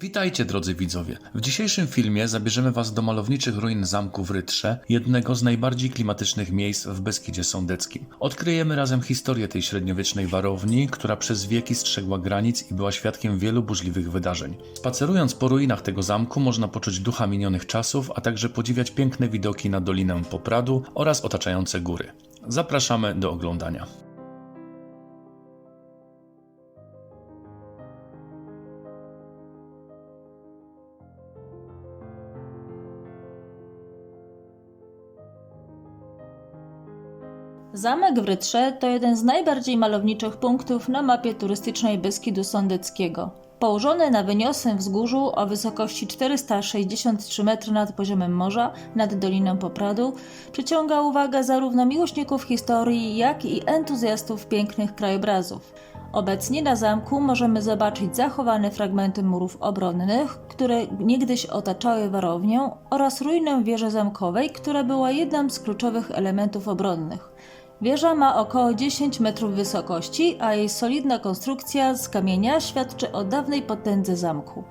Witajcie drodzy widzowie. W dzisiejszym filmie zabierzemy Was do malowniczych ruin zamku w Rytrze, jednego z najbardziej klimatycznych miejsc w Beskidzie Sądeckim. Odkryjemy razem historię tej średniowiecznej warowni, która przez wieki strzegła granic i była świadkiem wielu burzliwych wydarzeń. Spacerując po ruinach tego zamku można poczuć ducha minionych czasów, a także podziwiać piękne widoki na Dolinę Popradu oraz otaczające góry. Zapraszamy do oglądania. Zamek w Rytrze to jeden z najbardziej malowniczych punktów na mapie turystycznej Beskidu Sądeckiego. Położony na wyniosłym wzgórzu o wysokości 463 metry nad poziomem morza, nad Doliną Popradu, przyciąga uwagę zarówno miłośników historii, jak i entuzjastów pięknych krajobrazów. Obecnie na zamku możemy zobaczyć zachowane fragmenty murów obronnych, które niegdyś otaczały warownię, oraz ruinę wieży zamkowej, która była jednym z kluczowych elementów obronnych. Wieża ma około 10 metrów wysokości, a jej solidna konstrukcja z kamienia świadczy o dawnej potędze zamku.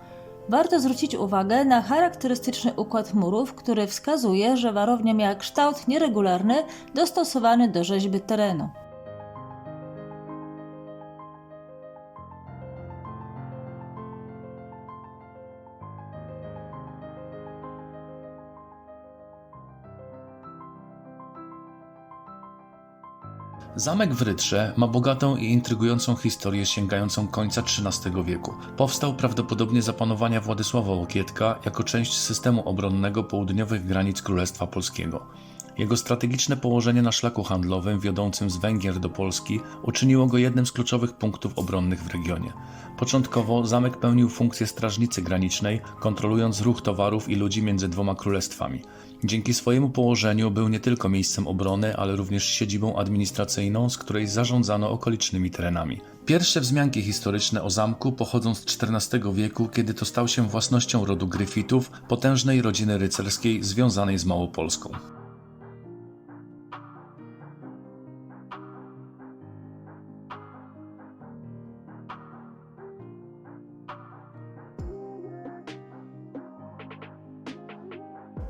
Warto zwrócić uwagę na charakterystyczny układ murów, który wskazuje, że warownia miała kształt nieregularny, dostosowany do rzeźby terenu. Zamek w Rytrze ma bogatą i intrygującą historię sięgającą końca XIII wieku. Powstał prawdopodobnie za panowania Władysława Łokietka jako część systemu obronnego południowych granic Królestwa Polskiego. Jego strategiczne położenie na szlaku handlowym wiodącym z Węgier do Polski uczyniło go jednym z kluczowych punktów obronnych w regionie. Początkowo zamek pełnił funkcję strażnicy granicznej, kontrolując ruch towarów i ludzi między dwoma królestwami. Dzięki swojemu położeniu był nie tylko miejscem obrony, ale również siedzibą administracyjną, z której zarządzano okolicznymi terenami. Pierwsze wzmianki historyczne o zamku pochodzą z XIV wieku, kiedy to stał się własnością rodu Gryfitów, potężnej rodziny rycerskiej związanej z Małopolską.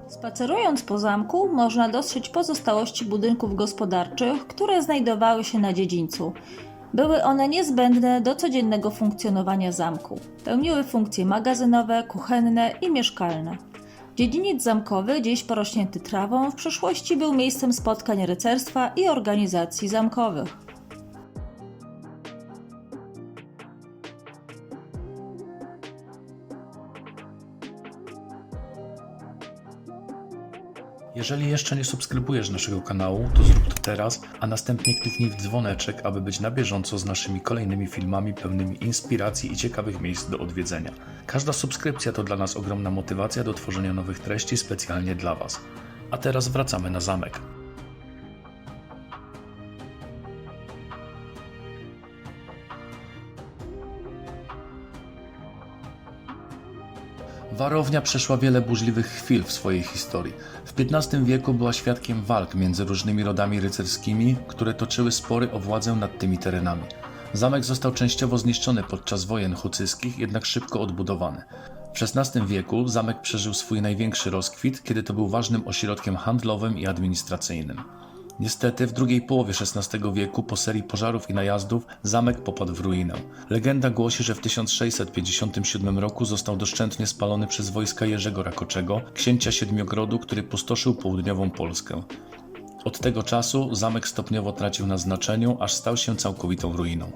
Spacerując po zamku, można dostrzec pozostałości budynków gospodarczych, które znajdowały się na dziedzińcu. Były one niezbędne do codziennego funkcjonowania zamku. Pełniły funkcje magazynowe, kuchenne i mieszkalne. Dziedziniec zamkowy, dziś porośnięty trawą, w przeszłości był miejscem spotkań rycerstwa i organizacji zamkowych. Jeżeli jeszcze nie subskrybujesz naszego kanału, to zrób to teraz, a następnie kliknij w dzwoneczek, aby być na bieżąco z naszymi kolejnymi filmami pełnymi inspiracji i ciekawych miejsc do odwiedzenia. Każda subskrypcja to dla nas ogromna motywacja do tworzenia nowych treści specjalnie dla Was. A teraz wracamy na zamek. Warownia przeszła wiele burzliwych chwil w swojej historii. W XV wieku była świadkiem walk między różnymi rodami rycerskimi, które toczyły spory o władzę nad tymi terenami. Zamek został częściowo zniszczony podczas wojen hucyskich, jednak szybko odbudowany. W XVI wieku zamek przeżył swój największy rozkwit, kiedy to był ważnym ośrodkiem handlowym i administracyjnym. Niestety w drugiej połowie XVI wieku po serii pożarów i najazdów zamek popadł w ruinę. Legenda głosi, że w 1657 roku został doszczętnie spalony przez wojska Jerzego Rakoczego, księcia Siedmiogrodu, który pustoszył południową Polskę. Od tego czasu zamek stopniowo tracił na znaczeniu, aż stał się całkowitą ruiną.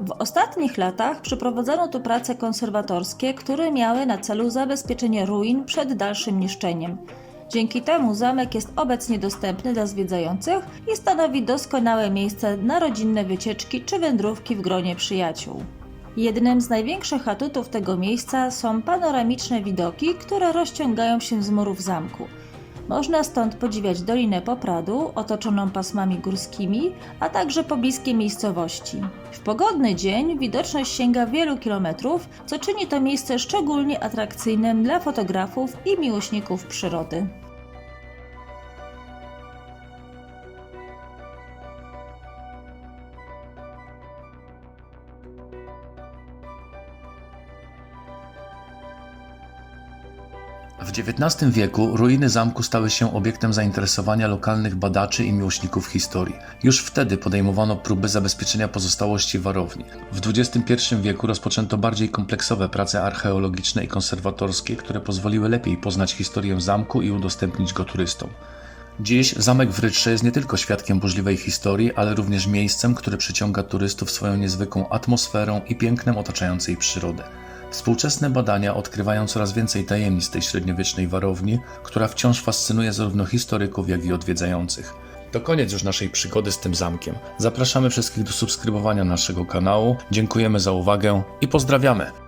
W ostatnich latach przeprowadzono tu prace konserwatorskie, które miały na celu zabezpieczenie ruin przed dalszym niszczeniem. Dzięki temu zamek jest obecnie dostępny dla zwiedzających i stanowi doskonałe miejsce na rodzinne wycieczki czy wędrówki w gronie przyjaciół. Jednym z największych atutów tego miejsca są panoramiczne widoki, które rozciągają się z murów zamku. Można stąd podziwiać Dolinę Popradu, otoczoną pasmami górskimi, a także pobliskie miejscowości. W pogodny dzień widoczność sięga wielu kilometrów, co czyni to miejsce szczególnie atrakcyjnym dla fotografów i miłośników przyrody. W XIX wieku ruiny zamku stały się obiektem zainteresowania lokalnych badaczy i miłośników historii. Już wtedy podejmowano próby zabezpieczenia pozostałości warowni. W XXI wieku rozpoczęto bardziej kompleksowe prace archeologiczne i konserwatorskie, które pozwoliły lepiej poznać historię zamku i udostępnić go turystom. Dziś zamek w Rytrze jest nie tylko świadkiem burzliwej historii, ale również miejscem, które przyciąga turystów swoją niezwykłą atmosferą i pięknem otaczającej przyrody. Współczesne badania odkrywają coraz więcej tajemnic tej średniowiecznej warowni, która wciąż fascynuje zarówno historyków, jak i odwiedzających. To koniec już naszej przygody z tym zamkiem. Zapraszamy wszystkich do subskrybowania naszego kanału. Dziękujemy za uwagę i pozdrawiamy.